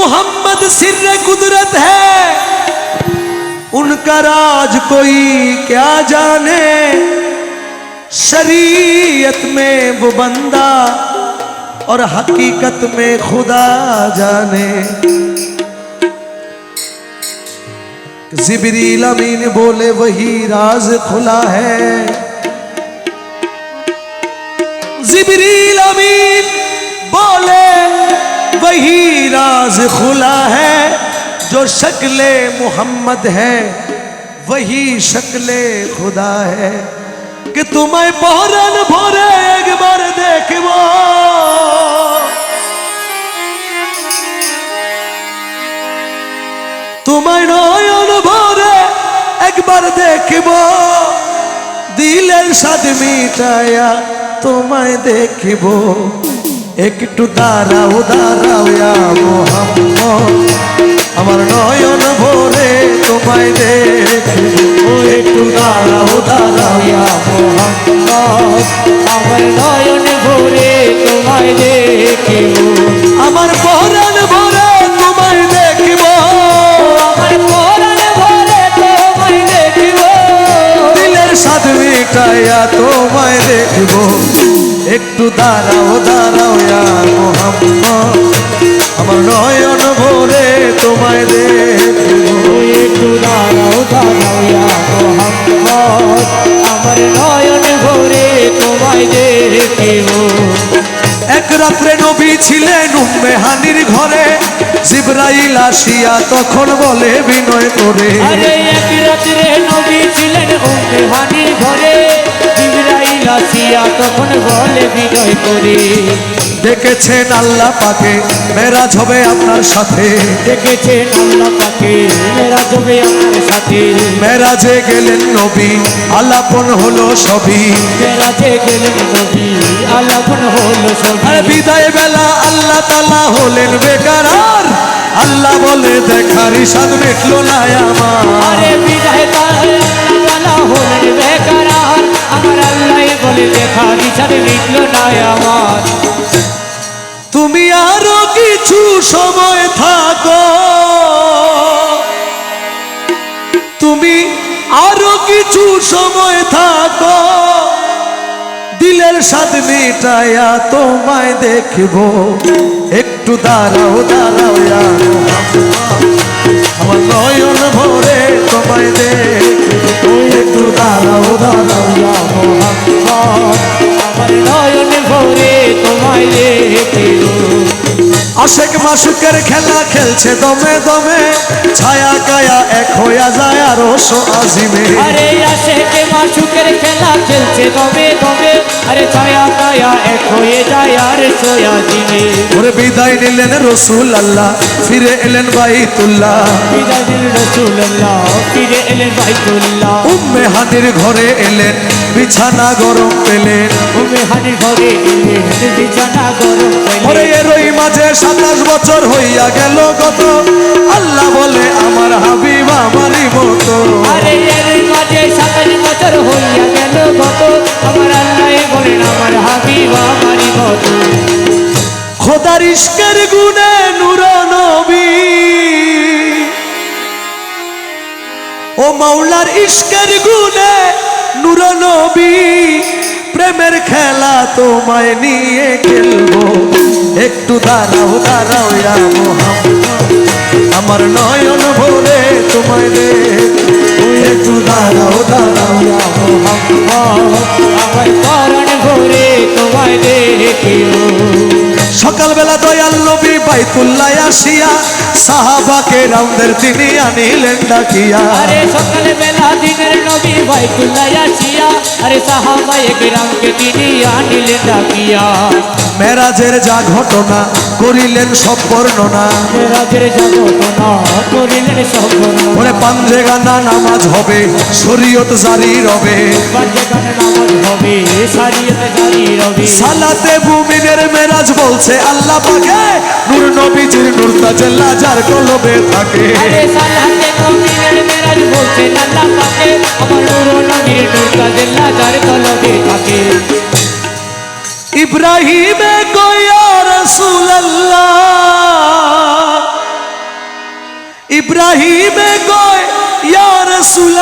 मोहम्मद सिर कुदरत है। उनका राज कोई क्या जाने? शरीयत में वो बंदा और हकीकत में खुदा जाने। जिबरील अमीन बोले, वही राज खुला है। जिबरील अमीन बोले, वही राज खुला है जो शक्ल मोहम्मद है वही शक्ल खुदा है कि तुम्हें पहरन भोरे एक बार देखो তোমায় নয়ন ভরে একবার দেখব দিলের স্বাদ মিটায়া তোমায় দেখব একটু দাঁড়াও দাঁড়াও মোহাম্মদ। আমার নয়ন ভরে তোমায় দেখব একটু দাঁড়াও দাঁড়াও মোহাম্মদ। আমার নয়ন ভরে তোমায় দেখিব। আমার পহরান ভরে তোমায় দেখব। আমার পরাণ ভরে তোমায় দেখিব। দিলের মিটাইয়া তোমায় দেখব। একটু দাঁড়াও দাঁড়াও মোহাম্মদ। আমার নয়ন ভরে তোমায় দেখব। ওই একটু দাঁড়াও দাঁড়াও মোহাম্মদ। আমার নয়ন ভরে তোমায় দেখিব। এক রাত্রে নবী ছিলেন উম্মে হানির ঘরে। জিব্রাইল আসিয়া তখন বলে বিনয় করে। আরে এক রাত্রে আসিয়া তখন বলে বিনয় করে দেখেছেন আল্লাহ পাকে মেরাজ হবে আপনার সাথে। দেখেছেন আল্লাহ পাকে মেরা জবে আমার সাথে। মেরাজে গেলেন নবী আলাপন হলো সবই। মেরাজে গেলেন নবী আলাপন হলো সবই। বিদায় বেলা আল্লাহ তালা হলেন বেকারার আল্লাহ বলে দেখার ইসাদ মিটলো না আমার। লিখল না আমার। তুমি আরও কিছু সময় থাকো। তুমি আরও কিছু সময় থাকো। দিলের স্বাদ মিটায়া তোমায় দেখব। একটু দাঁড়াও দাঁড়াও আমার নয়ন ভরে আশেক মাসুকের খেলা খেলছে দমে দমে। ছায়া কায়া এক হইয়া যায় আর আজিমে। আরে আসে কে মাসুকের খেলা খেলছে দমে দমে। আরে ছায়া কায়া এক হয়ে যায় আর সোয়া দিনে ওরে বিদায় নিলেন রসুল আল্লাহ ফিরে এলেন বাইতুল্লাহ। বিদায় দিল রসুল্লাহ ফিরে এলেন বাইতুল্লাহ। উম্মে হানির ঘরে এলেন বিছানা গরম পেলেন। উমে হানির ঘরে এলেন বিছানা গরম ওরে পেলেন এরই মাঝে সাতাশ বছর হইয়া গেল কত? আল্লাহ বলে আমার হাবিব আমারই মতো। আরে এর মাঝে সাতাশ বছর হইয়া গেল গত আমার আল্লাহ বলেন আমার হাবিব আমারই মতো। খোদার ইস্কের গুণে নূর নবী। ও মাওলার ইস্কের গুণে নূর নবী। প্রেমের খেলা তোমায় নিয়ে খেলব। একটু দাঁড়াও দাঁড়াও মোহাম্মদ আমার নয়ন ভরে তোমায় দেখব একটু দাঁড়াও দাঁড়াও মোহাম্মদ আমার পরণ ভরে তোমায় দেখিও সকালবেলা দয়াল নবী বাইতুল্লাহ আসিয়া সাহাবাকে রামদের তিনি আনিলেন ডাকিয়া। আরে সকালে বেলা দিনের নবী বাইতুল্লাহ আসিয়া, আরে সাহাবায়ে কেরামকে তিনি আনিলেন ডাকিয়া। মেরাজের যা ঘটনা করিলেন সব বর্ণনা। রাজের জগতনা করিলেন সবরণ ওরে পাঞ্জে গানা নামাজ হবে শরীয়ত জারি রবে। বাজে গান নামাজ হবে সারিয়তে জারি রবি। সালাতে বুমিনের মেরাজ বলছে আল্লাহ পাকে নূর নবীজির নূর তাজেল্লা যার কলবে থাকে। আরে সালাতে মেরাজ বলছে আল্লাহ পাকে আমার নূর নবীর নূর কাজেল্লা যার কলবে থাকে। ইব্রাহিমে গয়া রসুল ইব্রাহিমে গয়া রসুল